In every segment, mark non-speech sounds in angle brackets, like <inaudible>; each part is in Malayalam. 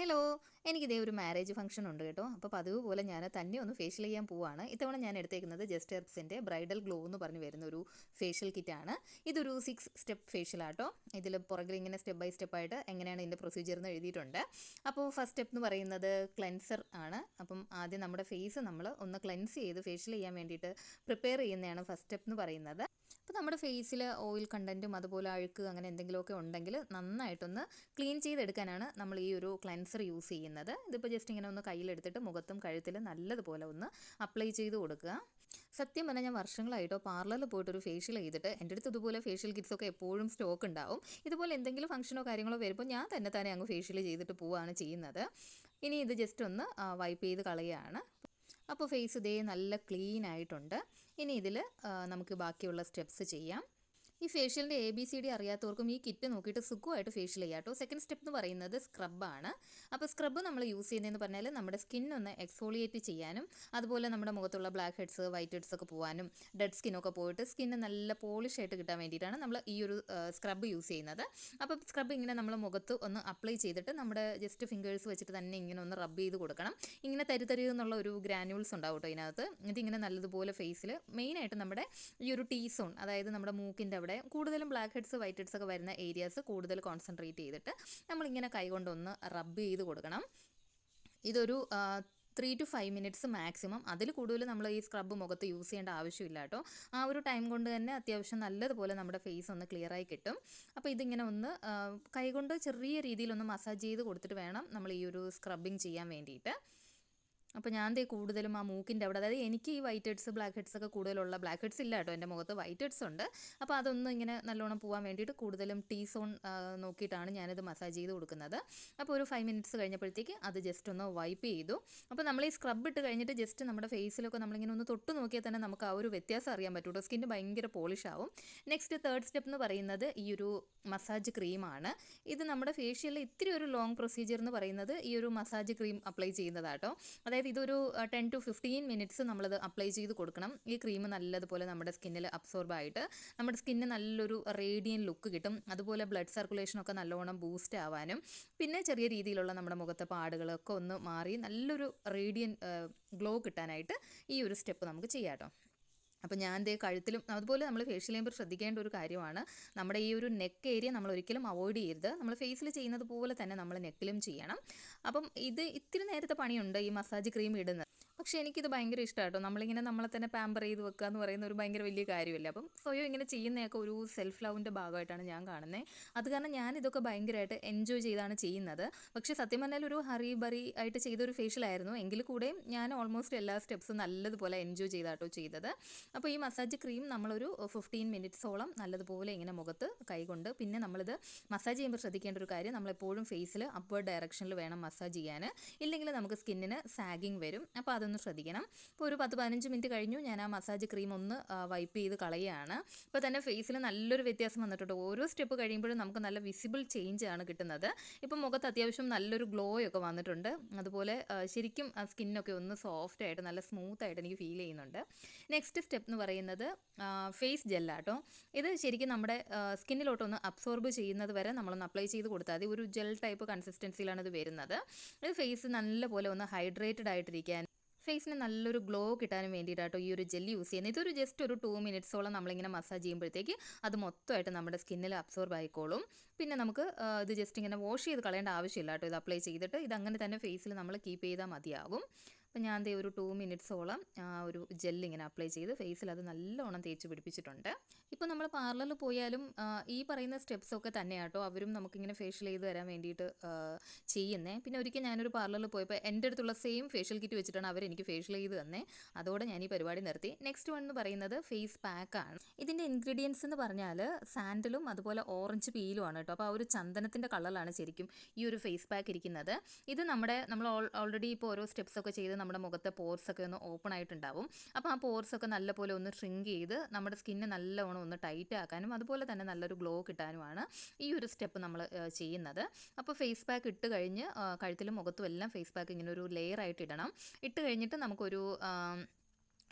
Hello, എനിക്കിതേ ഒരു മാരേജ് ഫംഗ്ഷൻ ഉണ്ട് കേട്ടോ. അപ്പോൾ പതിവ് പോലെ ഞാൻ തന്നെ ഒന്ന് ഫേഷ്യൽ ചെയ്യാൻ പോവാണ്. ഇത്തവണ ഞാൻ എടുത്തേക്കുന്നത് ജസ്റ്റ് ഹെർബ്സിന്റെ ബ്രൈഡൽ ഗ്ലോ എന്ന് പറഞ്ഞ് വരുന്ന ഒരു ഫേഷ്യൽ കിറ്റാണ് ഇതൊരു സിക്സ് സ്റ്റെപ്പ് ഫേഷ്യൽ ആട്ടോ. ഇതിൽ പുറകിൽ ഇങ്ങനെ സ്റ്റെപ്പ് ബൈ സ്റ്റെപ്പ് ആയിട്ട് എങ്ങനെയാണ് ഇതിന്റെ പ്രൊസീജിയർ എന്ന് എഴുതിയിട്ടുണ്ട്. അപ്പോൾ ഫസ്റ്റ് സ്റ്റെപ്പ് എന്ന് പറയുന്നത് ക്ലെൻസർ ആണ്. അപ്പം ആദ്യം നമ്മുടെ ഫേസ് നമ്മൾ ഒന്ന് ക്ലെൻസ് ചെയ്ത് ഫേഷ്യൽ ചെയ്യാൻ വേണ്ടിയിട്ട് പ്രിപ്പയർ ചെയ്യുന്നതാണ് ഫസ്റ്റ് സ്റ്റെപ്പ് എന്ന് പറയുന്നത്. അപ്പോൾ നമ്മുടെ ഫേസിൽ ഓയിൽ കണ്ടന്റും അതുപോലെ അഴുക്ക് അങ്ങനെ എന്തെങ്കിലുമൊക്കെ ഉണ്ടെങ്കിൽ നന്നായിട്ടൊന്ന് ക്ലീൻ ചെയ്തെടുക്കാനാണ് നമ്മൾ ഈ ഒരു ക്ലെൻസർ യൂസ് ചെയ്യുന്നത്. ഇതിപ്പോൾ ജസ്റ്റ് ഇങ്ങനെ ഒന്ന് കയ്യിലെടുത്തിട്ട് മുഖത്തും കഴുത്തിലും നല്ലതുപോലെ ഒന്ന് അപ്ലൈ ചെയ്ത് കൊടുക്കുക. സത്യം പറഞ്ഞാൽ ഞാൻ വർഷങ്ങളായിട്ടോ പാർലറിൽ പോയിട്ട് ഒരു ഫേഷ്യൽ ചെയ്തിട്ട് എന്റെ അടുത്ത് ഇതുപോലെ ഫേഷ്യൽ കിറ്റ്സ് ഒക്കെ എപ്പോഴും സ്റ്റോക്ക് ഉണ്ടാവും. ഇതുപോലെ എന്തെങ്കിലും ഫംഗ്ഷനോ കാര്യങ്ങളോ വരുമ്പോൾ ഞാൻ തന്നെ തന്നെ അങ്ങ് ഫേഷ്യൽ ചെയ്തിട്ട് പോവുകയാണ് ചെയ്യുന്നത്. ഇനി ഇത് ജസ്റ്റ് ഒന്ന് വൈപ്പ് ചെയ്ത് കളയുകയാണ്. അപ്പോൾ ഫേസ് ഇതേ നല്ല ക്ലീൻ ആയിട്ടുണ്ട്. ഇനി ഇതിൽ നമുക്ക് ബാക്കിയുള്ള സ്റ്റെപ്സ് ചെയ്യാം. ഈ ഫേഷ്യലിന്റെ എ ബി സി ഡി അറിയാത്തവർക്കും ഈ കിറ്റ് നോക്കിയിട്ട് സുഖമായിട്ട് ഫേഷ്യൽ ചെയ്യാം കേട്ടോ സെക്കൻഡ് സ്റ്റെപ്പ് എന്ന് പറയുന്നത് സ്ക്രബാണ് അപ്പോൾ സ്ക്രബ് നമ്മൾ യൂസ് ചെയ്യുന്നതെന്ന് പറഞ്ഞാൽ നമ്മുടെ സ്കിൻ ഒന്ന് എക്സ്ഫോളിയേറ്റ് ചെയ്യാനും അതുപോലെ നമ്മുടെ മുഖത്തുള്ള ബ്ലാക്ക് ഹെഡ്സ് വൈറ്റ് ഹെഡ്സ് ഒക്കെ പോകാനും ഡെഡ് സ്കിന്നൊക്കെ പോയിട്ട് സ്കിന്ന് നല്ല പോളിഷ് ആയിട്ട് കിട്ടാൻ വേണ്ടിയിട്ടാണ് നമ്മൾ ഈ ഒരു സ്ക്രബ് യൂസ് ചെയ്യുന്നത്. അപ്പോൾ സ്ക്രബ് ഇങ്ങനെ നമ്മൾ മുഖത്ത് ഒന്ന് അപ്ലൈ ചെയ്തിട്ട് നമ്മുടെ ജസ്റ്റ് ഫിംഗേഴ്സ് വെച്ചിട്ട് തന്നെ ഇങ്ങനെ ഒന്ന് റബ്ബ് ചെയ്ത് കൊടുക്കണം. ഇങ്ങനെ തരുതരി തരി എന്നുള്ള ഒരു ഗ്രാനുവൽസ് ഉണ്ടാവും കേട്ടോ ഇതിനകത്ത്. ഇതിങ്ങനെ നല്ലതുപോലെ ഫേസിൽ മെയിനായിട്ട് നമ്മുടെ ഈ ഒരു ടീ സോൺ അതായത് നമ്മുടെ മൂക്കിന്റെ അവിടെ കൂടുതലും ബ്ലാക്ക് ഹെഡ്സ് വൈറ്റ് ഹെഡ്സ് ഒക്കെ വരുന്ന ഏരിയാസ് കൂടുതൽ കോൺസെൻട്രേറ്റ് ചെയ്തിട്ട് നമ്മളിങ്ങനെ കൈകൊണ്ടൊന്ന് റബ്ബ് ചെയ്ത് കൊടുക്കണം. ഇതൊരു three to five minutes maximum അതിൽ കൂടുതൽ നമ്മൾ ഈ സ്ക്രബ് മുഖത്ത് യൂസ് ചെയ്യേണ്ട ആവശ്യമില്ല കേട്ടോ. ആ ഒരു ടൈം കൊണ്ട് തന്നെ അത്യാവശ്യം നല്ലതുപോലെ നമ്മുടെ ഫേസ് ഒന്ന് ക്ലിയർ ആയി കിട്ടും. അപ്പോൾ ഇതിങ്ങനെ ഒന്ന് കൈകൊണ്ട് ചെറിയ രീതിയിലൊന്ന് മസാജ് ചെയ്ത് കൊടുത്തിട്ട് വേണം നമ്മൾ ഈ ഒരു സ്ക്രബിങ് ചെയ്യാൻ വേണ്ടിയിട്ട്. അപ്പോൾ ഞാൻ ദേ കൂടുതലും ആ മൂക്കിന്റെ അവിടെ അതായത് എനിക്ക് ഈ വൈറ്റ് ഹെഡ്സ് ബ്ലാക്ക് ഹെഡ്സ് ഒക്കെ കൂടുതലുള്ള ബ്ലാക്ക് ഹെഡ്സ് ഇല്ല കേട്ടോ എന്റെ മുഖത്ത് വൈറ്റ് ഹെഡ്സ് ഉണ്ട്. അപ്പോൾ അതൊന്നും ഇങ്ങനെ നല്ലോണം പോകാൻ വേണ്ടിയിട്ട് കൂടുതലും ടീ സോൺ നോക്കിയിട്ടാണ് ഞാനിത് മസാജ് ചെയ്ത് കൊടുക്കുന്നത്. അപ്പോൾ ഒരു ഫൈവ് മിനിറ്റ്സ് കഴിഞ്ഞപ്പോഴത്തേക്ക് അത് ജസ്റ്റ് ഒന്ന് വൈപ്പ് ചെയ്തു. അപ്പോൾ നമ്മൾ ഈ സ്ക്രബ് ഇട്ട് കഴിഞ്ഞിട്ട് ജസ്റ്റ് നമ്മുടെ ഫേസിലൊക്കെ നമ്മളിങ്ങനെ ഒന്ന് തൊട്ട് നോക്കിയാൽ തന്നെ നമുക്ക് ആ ഒരു വ്യത്യാസം അറിയാൻ പറ്റും കേട്ടോ. സ്കിന്ന് ഭയങ്കര പോളിഷ് ആവും. നെക്സ്റ്റ് തേർഡ് സ്റ്റെപ്പ് എന്ന് പറയുന്നത് ഈ ഒരു മസാജ് ക്രീമാണ് ഇത് നമ്മുടെ ഫേഷ്യലിൽ ഇത്തിരി ഒരു ലോങ് പ്രൊസീജിയർ എന്ന് പറയുന്നത് ഈ ഒരു മസാജ് ക്രീം അപ്ലൈ ചെയ്യുന്നതാട്ടോ അതായത് അതായത് ഇതൊരു ടെൻ ടു ഫിഫ്റ്റീൻ മിനിറ്റ്സ് നമ്മളത് അപ്ലൈ ചെയ്ത് കൊടുക്കണം. ഈ ക്രീം നല്ലതുപോലെ നമ്മുടെ സ്കിന്നിൽ അബ്സോർബ് ആയിട്ട് നമ്മുടെ സ്കിന്നിന് നല്ലൊരു റേഡിയൻ ലുക്ക് കിട്ടും. അതുപോലെ ബ്ലഡ് സർക്കുലേഷനൊക്കെ നല്ലോണം ബൂസ്റ്റ് ആവാനും. പിന്നെ ചെറിയ രീതിയിലുള്ള നമ്മുടെ മുഖത്തെ പാടുകളൊക്കെ ഒന്ന് മാറി നല്ലൊരു റേഡിയൻ ഗ്ലോ കിട്ടാനായിട്ട് ഈ ഒരു സ്റ്റെപ്പ് നമുക്ക് ചെയ്യാം കേട്ടോ അപ്പോൾ ഞാൻ ദേ കഴുത്തിലും അതുപോലെ നമ്മൾ ഫേഷ്യൽ ചെയ്യുമ്പോൾ ശ്രദ്ധിക്കേണ്ട ഒരു കാര്യമാണ് നമ്മുടെ ഈ ഒരു നെക്ക് ഏരിയ നമ്മൾ ഒരിക്കലും അവോയ്ഡ് ചെയ്യരുത്. നമ്മൾ ഫേസിൽ ചെയ്യുന്നത് പോലെ തന്നെ നമ്മൾ നെക്കിലും ചെയ്യണം. അപ്പം ഇത് ഇത്തിരി നേരത്തെ പണിയുണ്ട് ഈ മസാജ് ക്രീം ഇടുന്നത്. പക്ഷേ എനിക്കിത് ഭയങ്കര ഇഷ്ടമാട്ടോ. നമ്മളിങ്ങനെ നമ്മളെ തന്നെ പാമ്പർ ചെയ്ത് വെക്കുക എന്ന് പറയുന്ന ഒരു ഭയങ്കര വലിയ കാര്യമില്ല. അപ്പം സ്വയം ഇങ്ങനെ ചെയ്യുന്നതൊക്കെ ഒരു സെൽഫ് ലവിന്റെ ഭാഗമായിട്ടാണ് ഞാൻ കാണുന്നത്. അത് കാരണം ഞാൻ ഇതൊക്കെ ഭയങ്കരമായിട്ട് എൻജോയ് ചെയ്താണ് ചെയ്യുന്നത്. പക്ഷേ സത്യം പറഞ്ഞാൽ ഒരു ഹറി ബറി ആയിട്ട് ചെയ്തൊരു ഫേഷ്യലായിരുന്നു എങ്കിൽ കൂടെയും ഞാൻ ഓൾമോസ്റ്റ് എല്ലാ സ്റ്റെപ്സും നല്ലതുപോലെ എൻജോയ് ചെയ്താട്ടോ ചെയ്തത്. അപ്പോൾ ഈ മസാജ് ക്രീം നമ്മളൊരു ഫിഫ്റ്റീൻ മിനിറ്റ്സോളം നല്ലതുപോലെ ഇങ്ങനെ മുഖത്ത് കൈകൊണ്ട് പിന്നെ നമ്മളിത് മസാജ് ചെയ്യുമ്പോൾ ശ്രദ്ധിക്കേണ്ട ഒരു കാര്യം നമ്മളെപ്പോഴും ഫേസിൽ അപ്വേർഡ് ഡയറക്ഷനിൽ വേണം മസാജ് ചെയ്യാൻ ഇല്ലെങ്കിൽ നമുക്ക് സ്കിന്നിന് സാഗിങ് വരും. അപ്പോൾ അതൊന്ന് ശ്രദ്ധിക്കണം. ഇപ്പോൾ ഒരു പത്ത് പതിനഞ്ച് മിനിറ്റ് കഴിഞ്ഞു ഞാൻ ആ മസാജ് ക്രീം ഒന്ന് വൈപ്പ് ചെയ്ത് കളയുകയാണ് ഇപ്പോൾ തന്നെ ഫേസിൽ നല്ലൊരു വ്യത്യാസം വന്നിട്ടുണ്ട്. ഓരോ സ്റ്റെപ്പ് കഴിയുമ്പോഴും നമുക്ക് നല്ല വിസിബിൾ ചേഞ്ച് ആണ് കിട്ടുന്നത്. ഇപ്പം മുഖത്ത് അത്യാവശ്യം നല്ലൊരു ഗ്ലോ ഒക്കെ വന്നിട്ടുണ്ട്. അതുപോലെ ശരിക്കും സ്കിന്നൊക്കെ ഒന്ന് സോഫ്റ്റ് ആയിട്ട് നല്ല സ്മൂത്ത് ആയിട്ട് എനിക്ക് ഫീൽ ചെയ്യുന്നുണ്ട്. നെക്സ്റ്റ് സ്റ്റെപ്പ് എന്ന് പറയുന്നത് ഫേസ് ജെല്ലാട്ടോ. ഇത് ശരിക്കും നമ്മുടെ സ്കിന്നിലോട്ടൊന്ന് അബ്സോർബ് ചെയ്യുന്നത് വരെ നമ്മളൊന്ന് അപ്ലൈ ചെയ്ത് കൊടുത്താൽ മതി. ഒരു ജെൽ ടൈപ്പ് കൺസിസ്റ്റൻസിയിലാണ് ഇത് വരുന്നത്. ഇത് ഫേസ് നല്ലപോലെ ഒന്ന് ഹൈഡ്രേറ്റഡ് ആയിട്ടിരിക്കാൻ ഫേസിന് നല്ലൊരു ഗ്ലോ കിട്ടാനും വേണ്ടിയിട്ടാട്ടോ ഈ ഒരു ജെല്ലി യൂസ് ചെയ്യുന്നത്. ഇതൊരു ജസ്റ്റ് ഒരു ടു മിനിറ്റ്സോളം നമ്മളിങ്ങനെ മസാജ് ചെയ്യുമ്പോഴത്തേക്ക് അത് മൊത്തമായിട്ട് നമ്മുടെ സ്കിന്നിൽ അബ്സോർബ് ആയിക്കോളും. പിന്നെ നമുക്ക് ഇത് ജസ്റ്റ് ഇങ്ങനെ വാഷ് ചെയ്ത് കളയേണ്ട ആവശ്യമില്ല കേട്ടോ ഇത് അപ്ലൈ ചെയ്തിട്ട് ഇത് അങ്ങനെ തന്നെ ഫേസിൽ നമ്മൾ കീപ്പ് ചെയ്താൽ മതിയാകും. അപ്പം ഞാൻ ദേ ഒരു ടു മിനിറ്റ്സോളം ഒരു ജെല്ല് ഇങ്ങനെ അപ്ലൈ ചെയ്ത് ഫേസിൽ അത് നല്ലോണം തേച്ച് പിടിപ്പിച്ചിട്ടുണ്ട്. ഇപ്പോൾ നമ്മൾ പാർലറിൽ പോയാലും ഈ പറയുന്ന സ്റ്റെപ്സൊക്കെ തന്നെയാട്ടോ അവരും നമുക്കിങ്ങനെ ഫേഷ്യൽ ചെയ്ത് തരാൻ വേണ്ടിയിട്ട് ചെയ്യുന്നേ. പിന്നെ ഒരിക്കൽ ഞാനൊരു പാർലറിൽ പോയപ്പോൾ എന്റെ അടുത്തുള്ള സെയിം ഫേഷ്യൽ കിറ്റ് വെച്ചിട്ടാണ് അവർ എനിക്ക് ഫേഷ്യൽ ചെയ്ത് തന്നേ. അതോടെ ഞാൻ ഈ പരിപാടി നിർത്തി. നെക്സ്റ്റ് വൺ എന്ന് പറയുന്നത് ഫേസ് പാക്കാണ് ഇതിന്റെ ഇൻഗ്രീഡിയൻസ് എന്ന് പറഞ്ഞാൽ സാൻഡലും അതുപോലെ ഓറഞ്ച് പീലും ആണ് കേട്ടോ അപ്പോൾ ആ ഒരു ചന്ദനത്തിന്റെ കളറിലാണ് ശരിക്കും ഈ ഒരു ഫേസ് പാക്ക് ഇരിക്കുന്നത്. ഇത് നമ്മുടെ നമ്മൾ ഓൾറെഡി ഇപ്പോൾ ഓരോ സ്റ്റെപ്സൊക്കെ ചെയ്ത് നമ്മുടെ മുഖത്തെ പോർസ് ഒക്കെ ഒന്ന് ഓപ്പൺ ആയിട്ടുണ്ടാവും. അപ്പോൾ ആ പോർസ് ഒക്കെ നല്ലപോലെ ഒന്ന് ഷ്രിങ്ക് ചെയ്ത് നമ്മുടെ സ്കിന്നെ നല്ലവണ്ണം ഒന്ന് ടൈറ്റ് ആക്കാനും അതുപോലെ തന്നെ നല്ലൊരു ഗ്ലോ കിട്ടാനുമാണ് ഈ ഒരു സ്റ്റെപ്പ് നമ്മൾ ചെയ്യുന്നത്. അപ്പോൾ ഫേസ് പാക്ക് ഇട്ട് കഴിഞ്ഞ് കഴുത്തിലും മുഖത്തും എല്ലാം ഫേസ് പാക്ക് ഇങ്ങനെ ഒരു ലെയർ ആയിട്ട് ഇടണം. ഇട്ട് കഴിഞ്ഞിട്ട് നമുക്കൊരു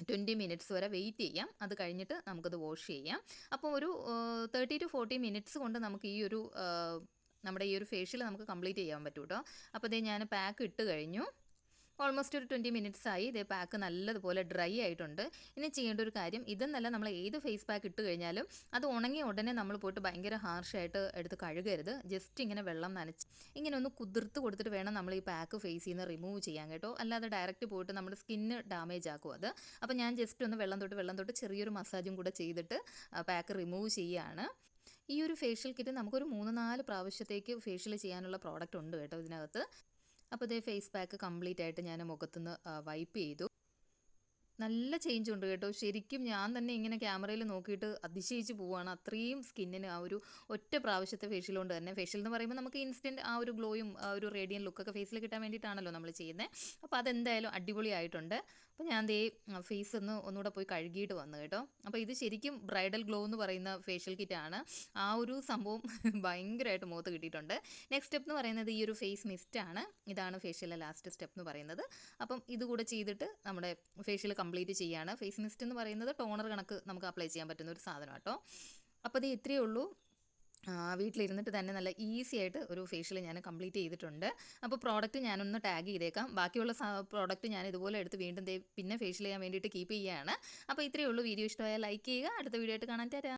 ട്വന്റി മിനിറ്റ്സ് വരെ വെയിറ്റ് ചെയ്യാം. അത് കഴിഞ്ഞിട്ട് നമുക്കത് വാഷ് ചെയ്യാം. അപ്പോൾ ഒരു തേർട്ടി ടു ഫോർട്ടി മിനിറ്റ്സ് കൊണ്ട് നമുക്ക് ഈ ഒരു നമ്മുടെ ഈ ഒരു ഫേഷ്യൽ നമുക്ക് കംപ്ലീറ്റ് ചെയ്യാൻ പറ്റും കേട്ടോ അപ്പോൾ ഇതേ ഞാൻ പാക്ക് ഇട്ട് കഴിഞ്ഞു. ഓൾമോസ്റ്റ് ഒരു ട്വന്റി മിനിറ്റ്സ് ആയി. ഇതേ പാക്ക് നല്ലതുപോലെ ഡ്രൈ ആയിട്ടുണ്ട്. ഇനി ചെയ്യേണ്ട ഒരു കാര്യം ഇതെന്നല്ല നമ്മൾ ഏത് ഫേസ് പാക്ക് ഇട്ട് കഴിഞ്ഞാലും അത് ഉണങ്ങിയ ഉടനെ നമ്മൾ പോയിട്ട് ഭയങ്കര ഹാർഷായിട്ട് എടുത്ത് കഴുകരുത്. ജസ്റ്റ് ഇങ്ങനെ വെള്ളം നനച്ച് ഇങ്ങനെ ഒന്ന് കുതിർത്ത് കൊടുത്തിട്ട് വേണം നമ്മൾ ഈ പാക്ക് ഫേസിൽ നിന്ന് റിമൂവ് ചെയ്യാൻ കേട്ടോ. അല്ലാതെ ഡയറക്റ്റ് പോയിട്ട് നമ്മുടെ സ്കിന്ന് ഡാമേജ് ആക്കും അത്. അപ്പോൾ ഞാൻ ജസ്റ്റ് ഒന്ന് വെള്ളം തൊട്ട് വെള്ളം തൊട്ട് ചെറിയൊരു മസാജും കൂടെ ചെയ്തിട്ട് പാക്ക് റിമൂവ് ചെയ്യുകയാണ് ഈ ഒരു ഫേഷ്യൽ കിറ്റ് നമുക്കൊരു മൂന്ന് നാല് പ്രാവശ്യത്തേക്ക് ഫേഷ്യൽ ചെയ്യാനുള്ള പ്രോഡക്റ്റ് ഉണ്ട് കേട്ടോ ഇതിനകത്ത്. അപ്പോൾ ഇതേ ഫേസ് പാക്ക് കംപ്ലീറ്റ് ആയിട്ട് ഞാൻ മുഖത്തുനിന്ന് വൈപ്പ് ചെയ്തു. നല്ല ചേഞ്ച് ഉണ്ട് കേട്ടോ. ശരിക്കും ഞാൻ തന്നെ ഇങ്ങനെ ക്യാമറയിൽ നോക്കിയിട്ട് അതിശയിച്ച് പോവുകയാണ് അത്രയും സ്കിന്നിന് ആ ഒരു ഒറ്റ പ്രാവശ്യത്തെ ഫേഷ്യൽ കൊണ്ട് തന്നെ. ഫേഷ്യൽ എന്ന് പറയുമ്പോൾ നമുക്ക് ഇൻസ്റ്റന്റ് ആ ഒരു ഗ്ലോയും ആ ഒരു റേഡിയൻ ലുക്കൊക്കെ ഫേസിൽ കിട്ടാൻ വേണ്ടിയിട്ടാണല്ലോ നമ്മൾ ചെയ്യുന്നത് അപ്പോൾ അതെന്തായാലും അടിപൊളിയായിട്ടുണ്ട് അപ്പോൾ ഞാൻ ദേ ഫേസ് ഒന്ന് ഒന്നുകൂടെ പോയി കഴുകിയിട്ട് വന്നു കേട്ടോ. അപ്പോൾ ഇത് ശരിക്കും ബ്രൈഡൽ ഗ്ലോ എന്ന് പറയുന്ന ഫേഷ്യൽ കിറ്റാണ് ആ ഒരു സംഭവം <laughs> ഭയങ്കരമായിട്ട് മുഖത്ത് കിട്ടിയിട്ടുണ്ട്. നെക്സ്റ്റ് സ്റ്റെപ്പ് എന്ന് പറയുന്നത് ഈ ഒരു ഫേസ് മിസ്റ്റാണ് ഇതാണ് ഫേഷ്യലിലെ ലാസ്റ്റ് സ്റ്റെപ്പ് എന്ന് പറയുന്നത്. അപ്പം ഇതുകൂടെ ചെയ്തിട്ട് നമ്മുടെ ഫേഷ്യൽ കംപ്ലീറ്റ് ചെയ്യുകയാണ് ഫേസ് മിസ്റ്റ് എന്ന് പറയുന്നത് ടോണർ കണക്ക് നമുക്ക് അപ്ലൈ ചെയ്യാൻ പറ്റുന്ന ഒരു സാധനം കേട്ടോ അപ്പോൾ ഇത് ഇത്രയേ ഉള്ളൂ. വീട്ടിലിരുന്നിട്ട് തന്നെ നല്ല ഈസി ആയിട്ട് ഒരു ഫേഷ്യൽ ഞാൻ കംപ്ലീറ്റ് ചെയ്തിട്ടുണ്ട്. അപ്പോൾ പ്രോഡക്റ്റ് ഞാനൊന്ന് ടാഗ് ചെയ്തേക്കാം. ബാക്കിയുള്ള പ്രോഡക്റ്റ് ഞാൻ ഇതുപോലെ എടുത്ത് വീണ്ടും പിന്നെ ഫേഷ്യൽ ചെയ്യാൻ വേണ്ടിയിട്ട് കീപ്പ് ചെയ്യുകയാണ് അപ്പോൾ ഇത്രയേ ഉള്ളൂ. വീഡിയോ ഇഷ്ടമായാൽ ലൈക്ക് ചെയ്യുക. അടുത്ത വീഡിയോ ആയിട്ട് കാണാൻ തരാം